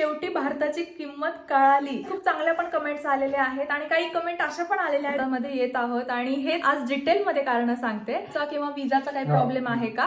शेवटी भारताची किंमत कळाली. खूप चांगल्या पण कमेंट्स आलेल्या आहेत आणि काही कमेंट अशा पण आलेल्या आहेत. मध्ये येत आहोत आणि हेच आज डिटेल मध्ये कारण सांगते. किंवा विजाचा काही हा. प्रॉब्लेम आहे का?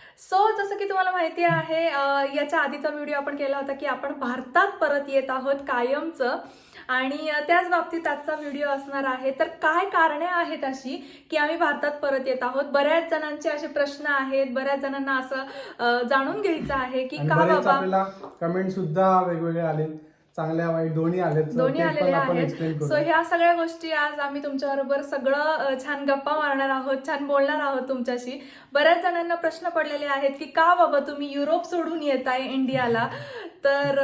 सो जसं की तुम्हाला माहिती आहे याच्या आधीचा व्हिडिओ आपण केला होता की आपण भारतात परत येत आहोत कायमचं. आणि त्याच बाबतीत आजचा व्हिडिओ असणार आहे. तर काय कारणे आहेत अशी की आम्ही भारतात परत येत आहोत? बऱ्याच जणांचे असे प्रश्न आहेत. बऱ्याच जणांना असं जाणून घ्यायचं आहे की का बाबा? कमेंट सुद्धा वेगवेगळे आले चांगल्या वाईट दोन्ही So दोन्ही आलेले आहेत. सो ह्या सगळ्या गोष्टी आज आम्ही तुमच्याबरोबर सगळं छान गप्पा मारणार आहोत छान बोलणार आहोत तुमच्याशी. बऱ्याच जणांना प्रश्न पडलेले आहेत की का बाबा तुम्ही युरोप सोडून येत आहे इंडियाला? तर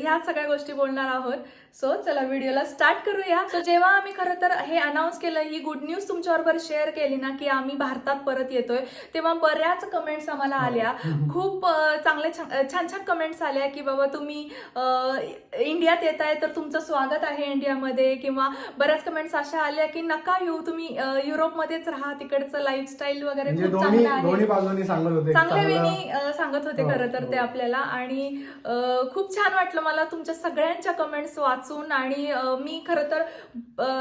ह्या सगळ्या गोष्टी बोलणार आहोत. सो चला व्हिडिओला स्टार्ट करूया. सो जेव्हा आम्ही खरं तर हे अनाऊन्स केलं ही गुड न्यूज तुमच्याबरोबर शेअर केली ना की आम्ही भारतात परत येतोय तेव्हा बऱ्याच कमेंट्स आम्हाला आल्या. खूप चांगले छान छान कमेंट्स आल्या की बाबा तुम्ही इंडियात येत आहे तर तुमचं स्वागत आहे इंडियामध्ये. किंवा बऱ्याच कमेंट्स अशा आल्या की नका येऊ तुम्ही युरोपमध्येच राहा तिकडचं लाईफस्टाईल वगैरे म्हणजे खूप चांगलं आहे. चांगल्या चांगलं- वेळी सांगत होते हो, खरं तर ते हो. आपल्याला. आणि खूप छान वाटलं मला तुमच्या सगळ्यांच्या कमेंट्स वाचून. आणि मी खरं तर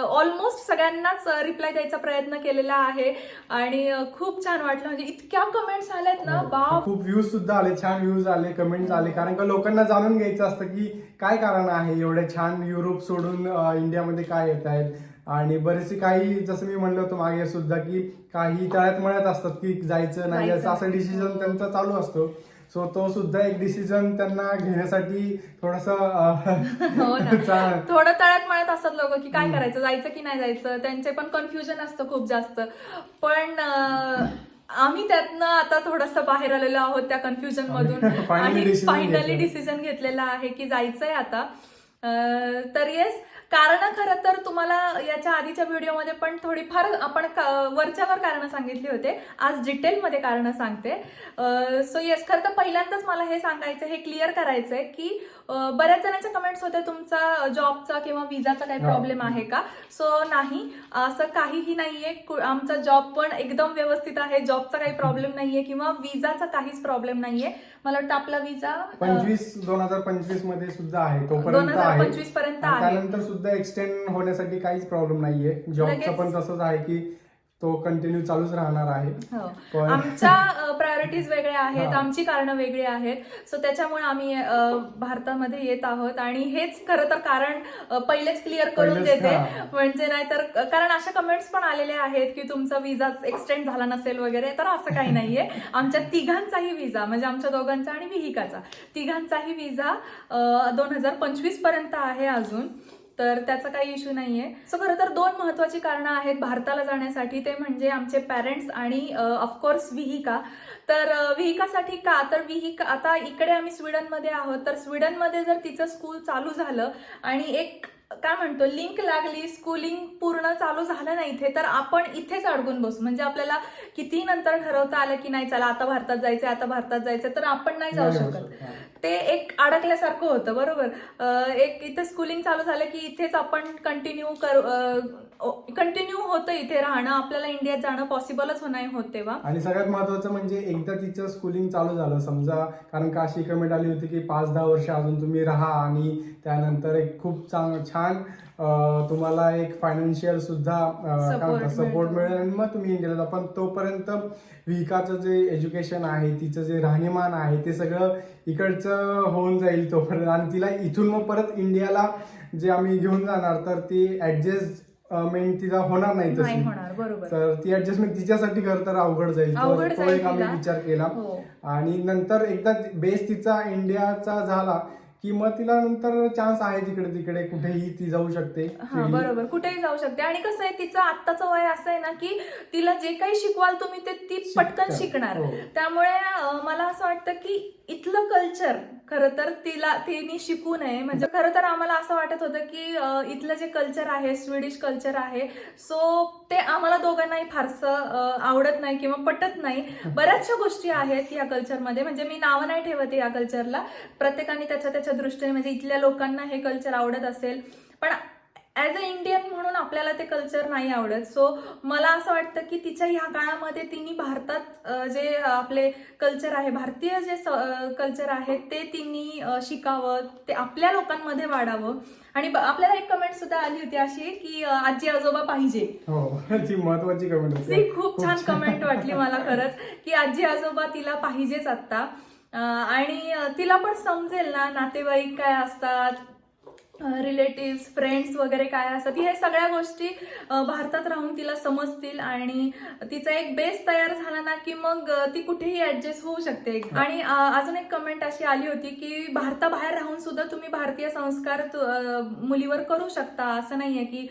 ऑलमोस्ट सगळ्यांनाच रिप्लाय द्यायचा प्रयत्न केलेला आहे. आणि खूप छान वाटलं. म्हणजे इतक्या कमेंट्स आल्यात ना हो. बाप. खूप व्ह्यूज सुद्धा आले छान व्ह्यूज आले कमेंट्स आले. कारण का लोकांना जाणून घ्यायचं असतं की काय कारण आहे? एवढे छान युरोप सोडून इंडियामध्ये काय येत आहेत? आणि बरेचसे काही जसं मी म्हणलं होतं मागे सुद्धा की काही तळ्यात मळ्यात असतात की जायचं नाही जायचं. असं डिसिजन त्यांचा चालू असतो. सो तो सुद्धा एक डिसिजन त्यांना घेण्यासाठी थोडस हो. थोडं तळ्यात मळ्यात असतात लोक की काय करायचं? जायचं की नाही जायचं? त्यांचे पण कन्फ्युजन असतं खूप जास्त. पण आम्ही त्यातनं आता थोडस बाहेर आलेलो आहोत त्या कन्फ्युजन मधून आणि फायनली. डिसिजन घेतलेला आहे की जायचंय आता तर येस कारण खरं तर तुम्हाला याच्या आधीच्या व्हिडिओमध्ये पण थोडीफार आपण का- वरच्यावर कारण सांगितली होते. आज डिटेलमध्ये कारण सांगते. सो येस खरं तर पहिल्यांदाच मला हे सांगायचं हे क्लिअर करायचंय की अं, बऱ्याच जणांच्या कमेंट्स होत्या तुमचा जॉबचा किंवा विजाचा काही हा. प्रॉब्लेम आहे का? सो नाही. असं काहीही नाहीये. कु- आमचा जॉब पण एकदम व्यवस्थित आहे. जॉबचा काही प्रॉब्लेम नाहीये किंवा विजाचा काहीच प्रॉब्लेम नाहीये. मला वाटतं आपला विजा पंचवीस दोन हजार पंचवीसमध्ये सुद्धा आहे दोन हजार आहे पंचवीसपर्यंत आहे. सुद्धा एक्सटेंड होण्यासाठी काहीच प्रॉब्लेम नाहीये. जॉबचं पण तसंच आहे की तो कंटिन्यू चालूच राहणार आहे. हो. आमच्या प्रायोरिटीज वेगळ्या आहेत. आमची कारणं वेगळी आहेत. सो त्याच्यामुळे आम्ही भारतामध्ये येत आहोत आणि हेच खरं तर कारण पहिलेच क्लिअर करून देते. म्हणजे नाहीतर कारण अशा कमेंट्स पण आलेल्या आहेत की तुमचा विजा एक्सटेंड झाला नसेल वगैरे तर असं काही नाहीये. आमच्या तिघांचाही विजा म्हणजे आमच्या दोघांचा आणि विहिकाचा. तिघांचाही विजा दोन हजार पंचवीसपर्यंत आहे अजून. तर त्याचा काही इश्यू नाहीये. सो खरं तर दोन महत्वाची कारणं आहेत भारताला जाण्यासाठी. ते म्हणजे आमचे पॅरेंट्स आणि ऑफकोर्स विहिका. तर विहिकासाठी का? तर विहिका आता इकडे आम्ही स्वीडनमध्ये आहोत. तर स्वीडनमध्ये जर तिचं स्कूल चालू झालं आणि एक काय म्हणतो लिंक लागली स्कूलिंग पूर्ण चालू झालं नाही इथे तर आपण इथेच अडकून बसू. म्हणजे आपल्याला किती नंतर ठरवता आलं की नाही चला आता भारतात जायचं आता भारतात जायचं तर आपण नाही जाऊ शकत. ते एक अडकल्यासारखं होतं बरोबर? एक इथं स्कूलिंग चालू झालं की इथेच आपण कंटिन्यू कर कंटिन्यू होतं इथे राहणं आपल्याला इंडियात जाणं पॉसिबलच नाही होत तेव्हा. आणि सगळ्यात महत्वाचं म्हणजे एकदा तिचं स्कूलिंग चालू झालं समजा कारण का अशी कमेंट आली होती की पाच दहा वर्ष अजून तुम्ही राहा आणि त्यानंतर एक खूप चांग छान तुम्हाला एक फायनान्शियल सुद्धा काय म्हणतात सपोर्ट. मिळेल आणि मग तुम्ही इंडियाला जा. पण तोपर्यंत विकाचं जे एज्युकेशन आहे तिचं जे राहणीमान आहे ते सगळं इकडचं होऊन जाईल तोपर्यंत आणि तिला इथून मग परत इंडियाला जे आम्ही घेऊन जाणार तर ती ऍडजस्ट मेंट तिला होणार नाही तशी तर ती ऍडजस्टमेंट तिच्यासाठी खरं तर अवघड जाईल तो- एक आम्ही. विचार केला हो आणि नंतर एकदा बेस तिचा इंडियाचा झाला की मग तिला नंतर चान्स आहे तिकडे तिकडे कुठेही ती जाऊ शकते. हा बरोबर. कुठेही जाऊ शकते. आणि कसं आहे तिचं आत्ताचं वय असं आहे ना की तिला जे काही शिकवाल तुम्ही ते ती पटकन शिकतं. शिकणार. हो. त्यामुळे अं, मला असं वाटतं की इथलं कल्चर खरं तर तिला तिने शिकू नये. म्हणजे खरं तर आम्हाला असं वाटत होतं की अं, इथलं जे कल्चर आहे स्वीडिश कल्चर आहे सो ते आम्हाला दोघांनाही फारसं अं, आवडत नाही किंवा पटत नाही. बऱ्याचशा गोष्टी आहेत या कल्चरमध्ये म्हणजे मी नावं नाही ठेवते या कल्चरला प्रत्येकाने त्याच्या त्याच्या दृष्टीने म्हणजे इथल्या लोकांना हे कल्चर आवडत असेल. पण ॲज अ इंडियन म्हणून आपल्याला ते कल्चर नाही आवडत. सो मला असं वाटतं की तिच्या ह्या काळामध्ये तिने भारतात जे आपले कल्चर आहे भारतीय जे कल्चर आहे ते तिने शिकावं ते आपल्या लोकांमध्ये वाढावं. आणि आपल्याला एक कमेंट सुद्धा आली होती अशी की आजी आजोबा पाहिजे. हो महत्वाची कमेंट ती खूप छान कमेंट वाटली मला खरंच की आजी आजोबा तिला पाहिजेच आता. अं, आणि तिला पण समजेल ना नातेवाईक काय असतात रिलेटिव्ह फ्रेंड्स वगैरे काय असतात. हे सगळ्या गोष्टी भारतात राहून तिला समजतील आणि तिचा एक बेस तयार झाला ना की मग ती कुठेही ऍडजस्ट होऊ शकते. आणि अजून एक कमेंट अशी आली होती की भारताबाहेर राहून सुद्धा तुम्ही भारतीय संस्कार मुलीवर करू शकता. असं नाहीये की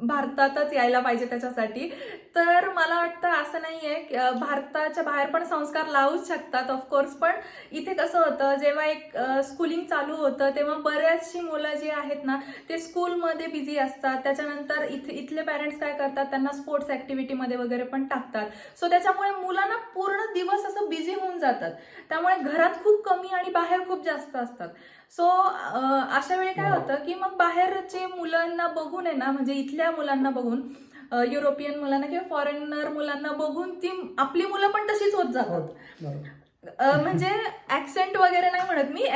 भारतातच यायला पाहिजे त्याच्यासाठी. तर मला वाटतं असं नाहीये. की, अं, भारताच्या बाहेर पण संस्कार लावूच शकतात ऑफकोर्स पण इथे कसं होतं जेव्हा एक स्कूलिंग चालू होतं तेव्हा बऱ्याचशी मुलं जी आहेत ना ते स्कूलमध्ये बिझी असतात. त्याच्यानंतर इथे इथले पॅरेंट्स काय करतात त्यांना स्पोर्ट्स ॲक्टिव्हिटीमध्ये वगैरे पण टाकतात. सो त्याच्यामुळे मुलांना पूर्ण दिवस असं बिझी होऊन जातात. त्यामुळे घरात खूप कमी आणि बाहेर खूप जास्त असतात. सो अशा वेळी काय हो. होतं की मग बाहेरचे मुलांना बघून आहे ना म्हणजे इथल्या मुलांना बघून युरोपियन मुलांना किंवा फॉरेनर मुलांना बघून ती आपली मुलं पण तशीच होत जातात. म्हणजे ऍक्सेंट वगैरे नाही म्हणत मी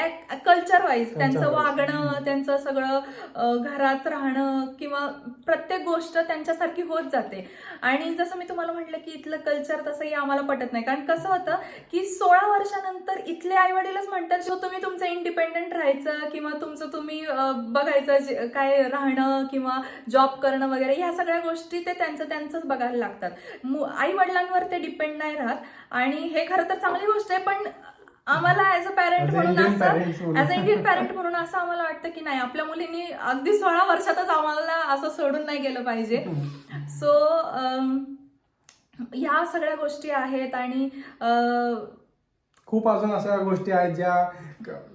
कल्चर वाईज त्यांचं. वागणं त्यांचं सगळं घरात राहणं किंवा प्रत्येक गोष्ट त्यांच्यासारखी होत जाते. आणि जसं मी तुम्हाला म्हटलं की इथलं कल्चर तसंही आम्हाला पटत नाही. कारण कसं होतं की सोळा वर्षानंतर इथले आई वडीलच म्हणतात सो तुम्ही तुमचं इंडिपेंडंट राहायचं किंवा तुमचं तुम्ही बघायचं काय राहणं किंवा जॉब करणं वगैरे ह्या सगळ्या गोष्टी ते त्यांचं त्यांचंच बघायला लागतात. आई वडिलांवर ते डिपेंड नाही राहत. आणि हे खरं तर चांगली गोष्ट आहे पण आम्हाला ऍज अ पॅरेंट म्हणून असं. ऍज अ इंडियन पॅरेंट म्हणून असं आम्हाला वाटतं की नाही आपल्या मुलींनी अगदी सोळा वर्षातच आम्हाला असं सोडून नाही गेलं पाहिजे सो ह्या सगळ्या गोष्टी आहेत आणि खूप अजून अशा गोष्टी आहेत ज्या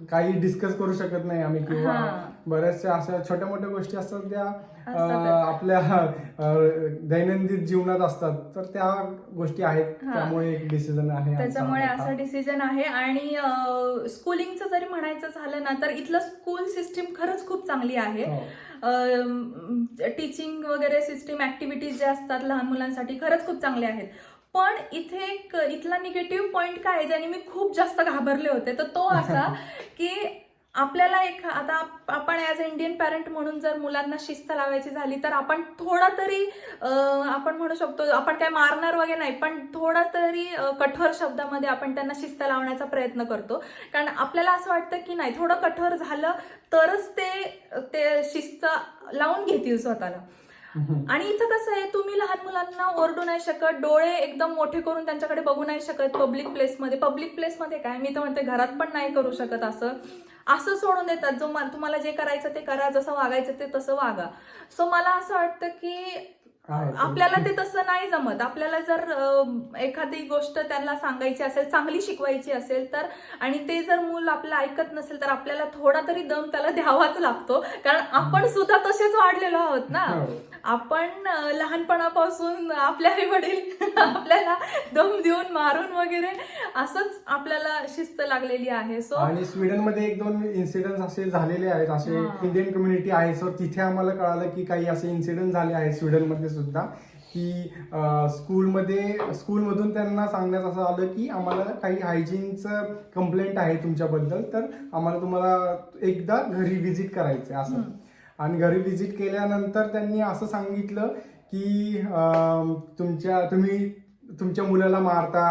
काही डिस्कस करू शकत नाही आम्ही किंवा हा. बऱ्याचशा अशा छोट्या मोठ्या गोष्टी असतात त्या आपल्या दैनंदिन जीवनात असतात तर त्या गोष्टी आहेत हा. त्यामुळे एक डिसिजन आहे त्याच्यामुळे. असं डिसिजन आहे आणि स्कूलिंगचं जरी म्हणायचं झालं ना तर इथलं स्कूल सिस्टीम खरंच खूप चांगली आहे हो. टीचिंग वगैरे सिस्टीम ऍक्टिव्हिटीज जे असतात लहान मुलांसाठी खरंच खूप चांगले आहेत पण इथे एक इथला निगेटिव्ह पॉइंट काय आहे ज्याने मी खूप जास्त घाबरले होते तर तो असा की आपल्याला एक आता आप- आपण ॲज इंडियन पॅरेंट म्हणून जर मुलांना शिस्त लावायची झाली तर आपण थोडा तरी आपण म्हणू शकतो आपण काय मारणार वगैरे नाही पण थोडा तरी कठोर शब्दामध्ये आपण त्यांना शिस्त लावण्याचा प्रयत्न करतो. कारण आपल्याला असं वाटतं की नाही थोडं कठोर झालं तरच ते ते शिस्त लावून घेतील स्वतःला. आणि इथं कसं आहे तुम्ही लहान मुलांना ओरडू नाही शकत डोळे एकदम मोठे करून त्यांच्याकडे बघू नाही शकत पब्लिक प्लेसमध्ये पब्लिक प्लेसमध्ये काय? मी तर म्हणते घरात पण नाही करू शकत असं. असं सोडून देतात. जो तुम्हाला जे करायचं ते करा जसं वागायचं ते तसं वागा. सो मला असं वाटतं की आपल्याला ते तसं नाही जमत. आपल्याला जर एखादी गोष्ट त्यांना सांगायची असेल चांगली शिकवायची असेल तर आणि ते जर मूल आपलं ऐकत नसेल तर आपल्याला थोडा तरी दम त्याला द्यावाच लागतो. कारण आपण सुद्धा तसेच वाढलेलो आहोत ना. हो. आपण लहानपणापासून आपले आई वडील आपल्याला दम देऊन मारून वगैरे असंच आपल्याला शिस्त लागलेली आहे. सो आणि स्वीडनमध्ये एक दोन इन्सिडेंट असे झालेले आहेत. असे. इंडियन कम्युनिटी आहे. सो तिथे आम्हाला कळालं की काही असे इन्सिडेंट झाले आहेत स्वीडनमध्ये सुद्धा की स्कूलमध्ये स्कूलमधून त्यांना सांगण्यात असं आलं की आम्हाला काही हायजीनचं कंप्लेंट आहे तुमच्याबद्दल तर आम्हाला तुम्हाला एकदा घरी व्हिजिट करायचं आहे असं. आणि घरी व्हिजिट केल्यानंतर त्यांनी असं सांगितलं की तुमच्या तुम्ही तुमच्या मुलाला मारता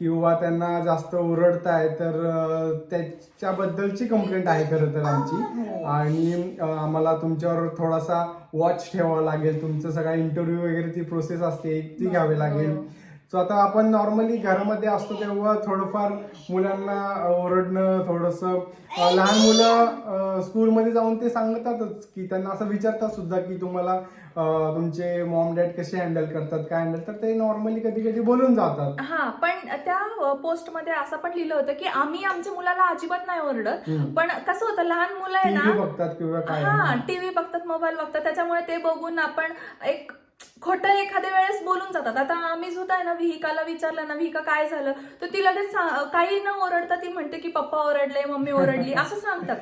किंवा त्यांना जास्त ओरडताय तर अं, त्याच्याबद्दलची कंप्लेंट आहे खरं तर आमची. आणि अं, आम्हाला तुमच्यावर थोडासा वॉच ठेवावा लागेल. तुमचं सगळा इंटरव्ह्यू वगैरे ती प्रोसेस असते ती घ्यावी लागेल. सो आता आपण नॉर्मली घरामध्ये असतो तेव्हा थोडंफार मुलांना ओरडणं थोडंसं लहान मुलं स्कूलमध्ये जाऊन ते सांगतातच की त्यांना असं विचारतात सुद्धा की तुम्हाला तुमचे मॉम डॅड कसे हँडल करतात काय हँडल तर ते नॉर्मली कधी कधी बोलून जातात. हा पण त्या पोस्टमध्ये असं पण लिहिलं होतं की आम्ही आमच्या मुलाला अजिबात नाही ओरडत. पण कसं होतं लहान मुलं आहे ना बघतात किंवा काय. हा टीव्ही बघतात मोबाईल बघतात त्याच्यामुळे ते बघून आपण एक खोटं एखाद्या वेळेस बोलून जातात. आता आम्ही सुद्धा आहे ना विहिकाला विचारलं ना विहिका काय झालं? तर ती लगेच काही न ओरडता ती म्हणते की पप्पा ओरडले मम्मी ओरडली असं सांगतात.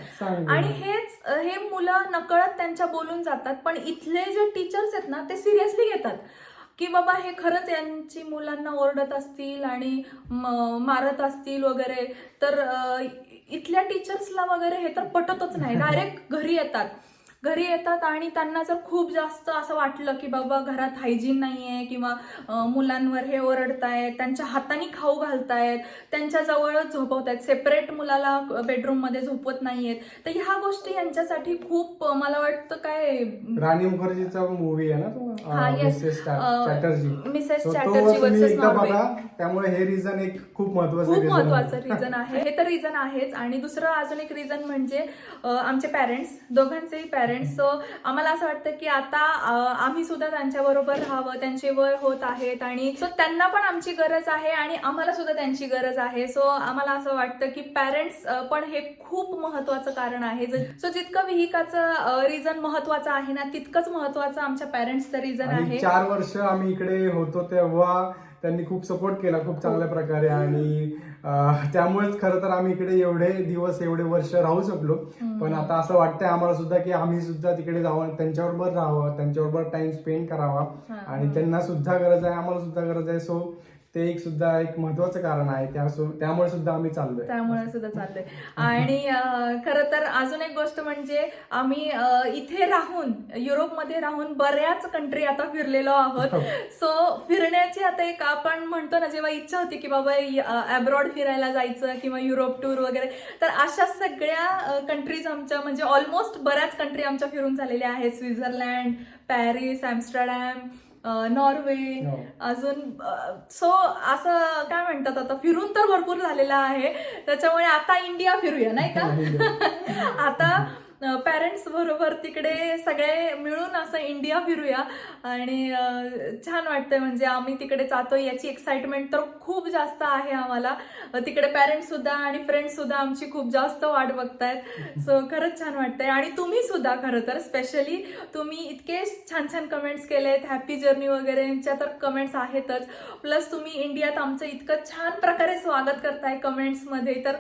आणि हेच हे मुलं नकळत त्यांच्या बोलून जातात पण इथले जे टीचर्स आहेत ना ते सिरियसली घेतात. की बाबा हे खरंच यांची मुलांना ओरडत असतील आणि मारत असतील वगैरे तर इथल्या टीचर्सला वगैरे हे तर पटतच नाही. डायरेक्ट घरी येतात. घरी येतात आणि त्यांना जर खूप जास्त असं वाटलं की बाबा घरात हायजीन नाहीये किंवा अं, मुलांवर हे ओरडतायत त्यांच्या हाताने खाऊ घालतायत त्यांच्या जवळच झोपवतायत सेपरेट मुलाला बेडरूममध्ये झोपवत नाहीयेत तर ह्या गोष्टी यांच्यासाठी खूप मला वाटतं काय राणी मुखर्जीचा मूवी आहे ना हा. मिसेस चॅटर्जी वर्सेस त्यामुळे हे रिझन एक खूप महत्वाचं खूप महत्वाचं आहे. रिझन आहे. हे तर रिझन आहेच. आणि दुसरं अजून एक रिझन म्हणजे आमचे पॅरेंट्स दोघांचेही पॅरेंट्स सो आम्हाला असं वाटतं की आता आम्ही सुद्धा त्यांच्या बरोबर राहावं त्यांचे वय होत आहेत आणि सो त्यांना पण आमची गरज आहे आणि आम्हाला सुद्धा त्यांची गरज आहे. सो आम्हाला असं वाटतं की पॅरेंट्स पण हे खूप महत्वाचं कारण आहे. सो जितकं विहिकाचं रिझन महत्वाचं आहे ना तितकंच महत्वाचं आमच्या पॅरेंट्सचं रिझन आहे. चार वर्ष आम्ही इकडे होतो तेव्हा त्यांनी खूप सपोर्ट केला खूप चांगल्या प्रकारे आणि त्यामुळेच खरं तर आम्ही इकडे एवढे दिवस एवढे वर्ष राहू शकलो. पण आता असं वाटतंय आम्हाला सुद्धा की आम्ही सुद्धा तिकडे जावं त्यांच्याबरोबर राहावं त्यांच्याबरोबर टाइम स्पेंड करावा. आणि त्यांना सुद्धा गरज आहे आम्हाला सुद्धा गरज आहे. सो ते एक सुद्धा एक महत्वाचं कारण आहे. त्या त्यामुळे सुद्धा आम्ही चाललोय. त्यामुळे सुद्धा चाललंय. आणि खरं तर अजून एक गोष्ट म्हणजे आम्ही इथे राहून युरोपमध्ये राहून बऱ्याच कंट्री आता फिरलेलो आहोत. सो फिरण्याची आता एक आपण म्हणतो ना जेव्हा इच्छा होती की बाबा अब्रॉड फिरायला जायचं किंवा युरोप टूर वगैरे. तर अशा सगळ्या कंट्रीज आमच्या म्हणजे ऑलमोस्ट बऱ्याच कंट्री आमच्या फिरून झालेल्या आहेत. स्वित्झर्लंड पॅरिस ॲम्स्टरडॅम नॉर्वे हो. अजून सो असं काय म्हणतात आता फिरून तर भरपूर झालेलं आहे. त्याच्यामुळे आता इंडिया फिरूया नाही का? आता पॅरेंट्स बरोबर तिकडे सगळे मिळून असं इंडिया फिरूया. आणि छान वाटतंय म्हणजे आम्ही तिकडे जातो याची एक्साइटमेंट तर खूप जास्त आहे आम्हाला. तिकडे पॅरेंट्स सुद्धा आणि फ्रेंड्स सुद्धा आमची खूप जास्त वाट बघतायत. सो खरंच छान वाटतंय. आणि तुम्ही सुद्धा खरं तर स्पेशली तुम्ही इतके छान छान कमेंट्स केलेत. हॅपी जर्नी वगैरेच्या तर कमेंट्स आहेतच. प्लस तुम्ही इंडियात आमचं इतकं छान प्रकारे स्वागत करताय कमेंट्समध्ये तर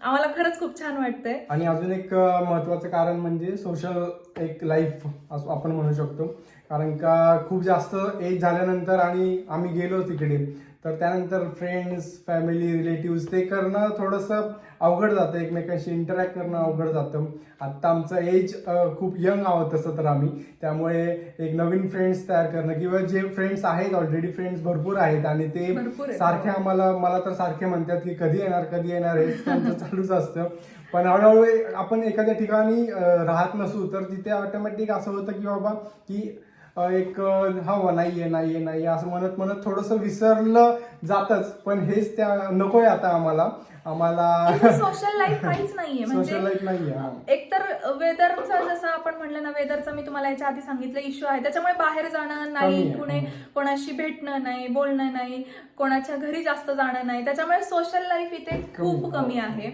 आम्हाला खरंच खूप छान वाटतंय. आणि अजून एक महत्वाचं कारण म्हणजे सोशल एक लाईफ असं आपण म्हणू शकतो. कारण का खूप जास्त एज झाल्यानंतर आणि आम्ही गेलो तिकडे. तर त्यानंतर फ्रेंड्स फॅमिली रिलेटिव्ह ते करणं थोडंसं अवघड जातं. एकमेकांशी इंटरॅक्ट करणं अवघड जातं. आत्ता आमचं एज खूप यंग आहोत तसं तर आम्ही. त्यामुळे एक नवीन फ्रेंड्स तयार करणं किंवा जे फ्रेंड्स आहेत ऑलरेडी फ्रेंड्स भरपूर आहेत आणि ते. सारखे आम्हाला मला तर सारखे म्हणतात की कधी येणार कधी येणार हे त्यांचं चालूच असतं. पण हळूहळू आपण एखाद्या ठिकाणी राहत नसू तर तिथे ऑटोमॅटिक असं होतं की बाबा की एक हवं नाहीये नाहीये नाहीये असं म्हणत म्हणत थोडंसं विसरलं जातच पण हेच त्या नकोय आता आम्हाला आम्हाला सोशल लाईफ काहीच नाहीये सोशल म्हणजे लाईफ नाहीये हा. एकतर वेदरचा जसं आपण म्हणलं ना वेदरचा मी तुम्हाला याच्या आधी सांगितलं इश्यू आहे त्याच्यामुळे बाहेर जाणं कमी नाही आहे, कुणे हा. कोणाशी भेटणं नाही बोलणं नाही कोणाच्या घरी जास्त जाणं नाही त्याच्यामुळे सोशल लाईफ इथे खूप कमी, कमी हो. आहे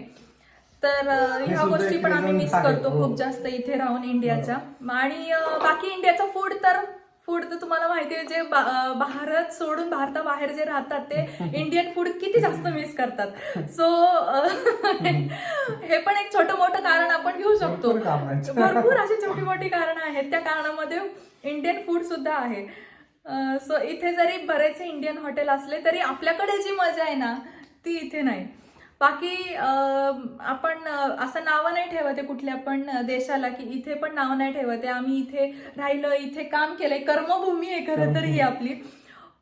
तर ह्या गोष्टी पण आम्ही मिस करतो हो. खूप जास्त इथे राहून इंडियाच्या आणि बाकी इंडियाचं फूड तर फूड तर तुम्हाला माहिती आहे जे भारत सोडून भारताबाहेर जे राहतात ते इंडियन फूड किती जास्त मिस करतात. सो हे पण एक छोटं मोठं कारण आपण घेऊ शकतो. भरपूर अशी छोटी मोठी कारणं आहेत. त्या कारणामध्ये इंडियन फूड सुद्धा आहे. सो इथे जरी बरेचसे इंडियन हॉटेल असले तरी आपल्याकडे जी मजा आहे ना ती इथे नाही. बाकी आपण असं नावं नाही ठेवत कुठल्या पण देशाला की इथे पण नावं नाही ठेवत. आहे आम्ही इथे राहिलं इथे काम केलंय. कर्मभूमी आहे खरं तर ही आपली.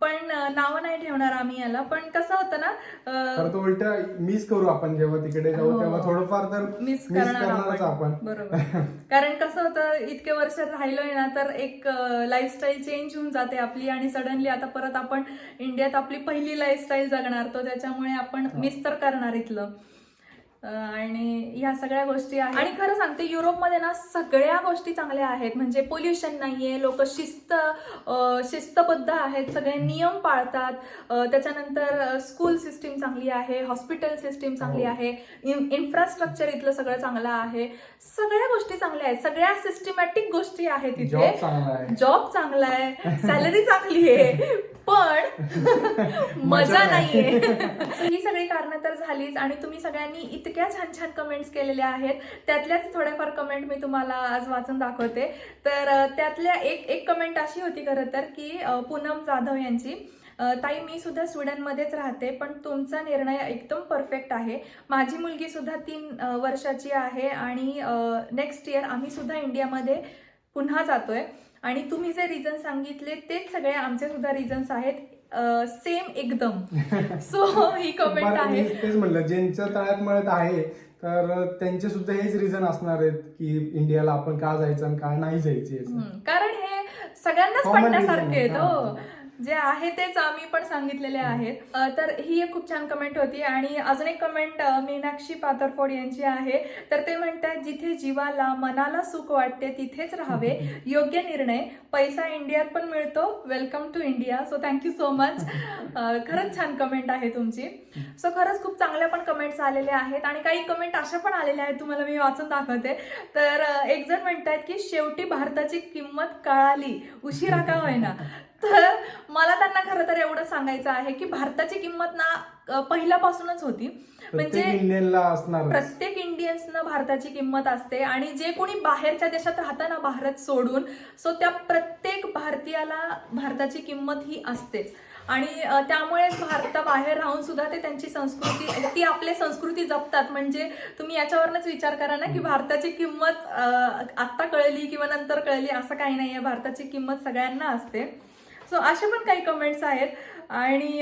पण नावं नाही ठेवणार आम्ही याला. पण कसं होतं ना अं, परत उलट मिस करू आपण जेव्हा तिकडे जाऊ हो. तेव्हा थोडंफार तर मिस करणार करणारच आपण. आपण. बरोबर. कारण कसं होतं इतके वर्ष राहिलोय ना तर एक लाईफस्टाईल चेंज होऊन जाते आपली आणि सडनली आता परत आपण इंडियात आपली पहिली लाईफस्टाईल जगणार. तो त्याच्यामुळे आपण मिस तर करणार इथलं. आणि ह्या सगळ्या गोष्टी आहेत. आणि खरं सांगते युरोपमध्ये ना सगळ्या गोष्टी चांगल्या आहेत. म्हणजे पोल्युशन नाहीये लोक शिस्त शिस्तबद्ध आहेत सगळे नियम पाळतात. त्याच्यानंतर स्कूल सिस्टीम चांगली आहे हॉस्पिटल सिस्टीम चांगली हो. आहे इन्फ्रास्ट्रक्चर इथलं सगळं चांगलं आहे. सगळ्या गोष्टी चांगल्या आहेत. सगळ्या सिस्टमॅटिक गोष्टी आहेत इथे. आहे. जॉब चांगला आहे. सॅलरी चांगली आहे. पण मजा नाहीये. ही सगळी कारणं तर झालीच आणि तुम्ही सगळ्यांनी इतक्या छान छान कमेंट्स केलेल्या आहेत. त्यातल्याच थोड्याफार कमेंट मी तुम्हाला आज वाचून दाखवते. तर त्यातल्या एक एक कमेंट अशी होती खरं तर की पूनम जाधव यांची ताई मी सुद्धा स्वीडनमध्येच राहते पण तुमचा निर्णय एकदम परफेक्ट आहे. माझी मुलगी सुद्धा तीन वर्षाची आहे आणि नेक्स्ट इयर आम्ही सुद्धा इंडियामध्ये पुन्हा जातोय. आणि तुम्ही जे रिझन सांगितले तेच सगळे आमचे सुद्धा रिझन्स आहेत. सेम एकदम. सो ही कमेंट आहे. तेच म्हणलं ज्यांच्या तळ्यात मळत आहे तर त्यांचे सुद्धा हेच रिझन असणार आहेत की इंडियाला आपण का जायचं आणि का नाही जायचे कारण हे सगळ्यांनाच पडण्यासारखे आहेत आहे, हो. जे आहे तेच आम्ही पण सांगितलेले आहेत. तर ही एक खूप छान कमेंट होती आणि अजून एक कमेंट मीनाक्षी पातरफोड यांची आहे. तर ते म्हणतात जिथे जीवाला मनाला सुख वाटते तिथेच राहावे. योग्य निर्णय. पैसा इंडियात पण मिळतो. Welcome to India so thank you so much खरंच छान कमेंट आहे तुमची. सो खरंच खूप चांगल्या पण कमेंट्स आलेल्या आहेत आणि काही कमेंट अशा पण आलेल्या आहेत तुम्हाला मी वाचून दाखवते. तर एक जण म्हणतात की शेवटी भारताची किंमत कळाली. उशिरा का होईना? तर मला त्यांना खरं तर एवढं सांगायचं आहे की भारताची किंमत ना पहिल्यापासूनच होती. म्हणजे प्रत्येक इंडियनला असणार प्रत्येक इंडियन्सना भारताची किंमत असते आणि जे कोणी बाहेरच्या देशात राहतं ना भारत सोडून सो त्या प्रत्येक भारतीयाला भारताची किंमत ही असतेच. आणि अ, त्यामुळेच भारताबाहेर राहून सुद्धा ते त्यांची संस्कृती ती आपली संस्कृती जपतात. म्हणजे तुम्ही याच्यावरनच विचार करा ना की भारताची किंमत आत्ता कळली किंवा नंतर कळली असं काही नाही आहे भारताची किंमत सगळ्यांना असते. सो असे पण काही कमेंट्स आहेत. आणि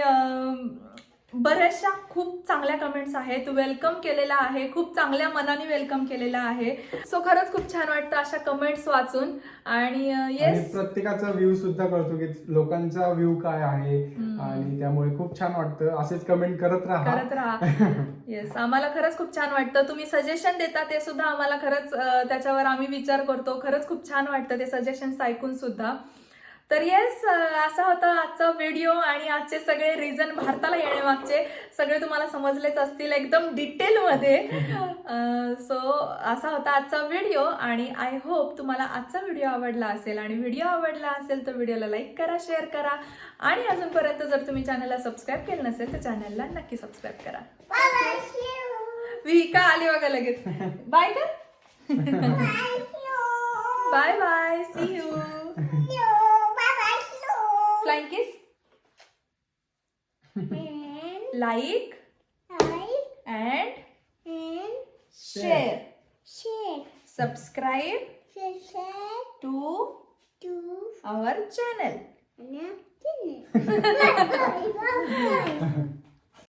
बऱ्याचशा खूप चांगल्या कमेंट्स आहेत. वेलकम केलेला आहे. खूप चांगल्या मनाने वेलकम केलेला आहे. सो खरंच खूप छान वाटतं अशा कमेंट्स वाचून. आणि येस प्रत्येकाचा व्ह्यू सुद्धा कळतो की लोकांचा व्ह्यू काय आहे. आणि त्यामुळे खूप छान वाटतं. असेच कमेंट करत राहा. करत राहा. येस आम्हाला खरंच खूप छान वाटतं. तुम्ही सजेशन देता ते सुद्धा आम्हाला खरंच त्याच्यावर आम्ही विचार करतो. खरंच खूप छान वाटतं ते सजेशन्स ऐकून सुद्धा. तर येस असा होता आजचा व्हिडिओ आणि आजचे सगळे रिझन भारताला येण्यामागचे. सगळे तुम्हाला समजलेच असतील एकदम डिटेलमध्ये सो असा होता आजचा व्हिडिओ आणि आय होप तुम्हाला आजचा व्हिडिओ आवडला असेल. आणि व्हिडिओ आवडला असेल तर व्हिडिओला लाईक करा शेअर करा. आणि अजूनपर्यंत जर तुम्ही चॅनलला सबस्क्राईब केलं नसेल तर चॅनलला नक्की सबस्क्राईब करा. विहिका आली बघा लगेच. बाय कर bye bye see you like, like, and, and share. Share. Subscribe, subscribe to, to our channel. channel.